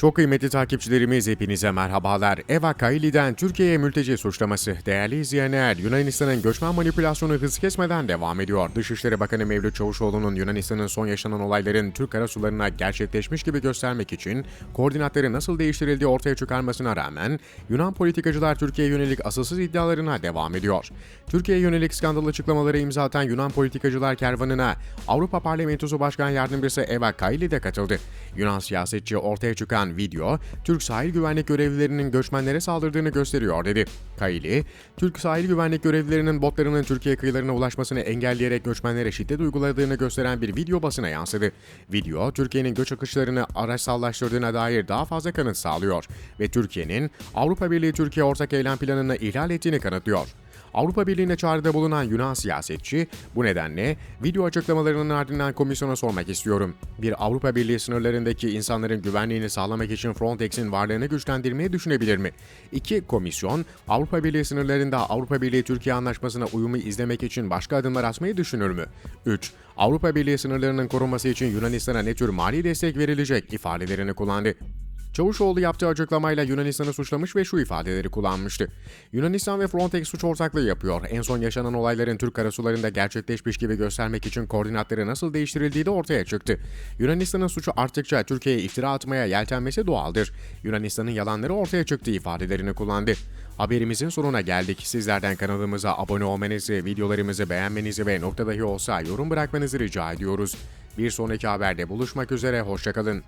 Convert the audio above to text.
Çok kıymetli takipçilerimiz hepinize merhabalar. Eva Kaili'den Türkiye'ye mülteci suçlaması. Değerli izleyenler, Yunanistan'ın göçmen manipülasyonu hız kesmeden devam ediyor. Dışişleri Bakanı Mevlüt Çavuşoğlu'nun Yunanistan'ın son yaşanan olayların Türk karasularına gerçekleşmiş gibi göstermek için koordinatları nasıl değiştirildiği ortaya çıkarmasına rağmen Yunan politikacılar Türkiye'ye yönelik asılsız iddialarına devam ediyor. Türkiye'ye yönelik skandal açıklamaları imza atan Yunan politikacılar kervanına Avrupa Parlamentosu Başkan Yardımcısı Eva Kaili de katıldı. Yunan siyasetçi ortaya çıkan video, Türk sahil güvenlik görevlilerinin göçmenlere saldırdığını gösteriyor dedi. Kaili, Türk sahil güvenlik görevlilerinin botlarının Türkiye kıyılarına ulaşmasını engelleyerek göçmenlere şiddet uyguladığını gösteren bir video basına yansıdı. Video, Türkiye'nin göç akışlarını araçsallaştırdığına dair daha fazla kanıt sağlıyor ve Türkiye'nin Avrupa Birliği Türkiye ortak eylem planını ihlal ettiğini kanıtlıyor. Avrupa Birliği'ne çağrıda bulunan Yunan siyasetçi bu nedenle video açıklamalarının ardından komisyona sormak istiyorum. Bir Avrupa Birliği sınırlarındaki insanların güvenliğini sağlamak için Frontex'in varlığını güçlendirmeyi düşünebilir mi? 2. Komisyon Avrupa Birliği sınırlarında Avrupa Birliği Türkiye anlaşmasına uyumu izlemek için başka adımlar atmayı düşünür mü? 3. Avrupa Birliği sınırlarının korunması için Yunanistan'a ne tür mali destek verilecek ifadelerini kullandı. Çavuşoğlu yaptığı açıklamayla Yunanistan'ı suçlamış ve şu ifadeleri kullanmıştı. Yunanistan ve Frontex suç ortaklığı yapıyor. En son yaşanan olayların Türk karasularında gerçekleşmiş gibi göstermek için koordinatları nasıl değiştirildiği de ortaya çıktı. Yunanistan'ın suçu arttıkça Türkiye'ye iftira atmaya yeltenmesi doğaldır. Yunanistan'ın yalanları ortaya çıktı ifadelerini kullandı. Haberimizin sonuna geldik. Sizlerden kanalımıza abone olmanızı, videolarımızı beğenmenizi ve nokta dahi olsa yorum bırakmanızı rica ediyoruz. Bir sonraki haberde buluşmak üzere, hoşçakalın.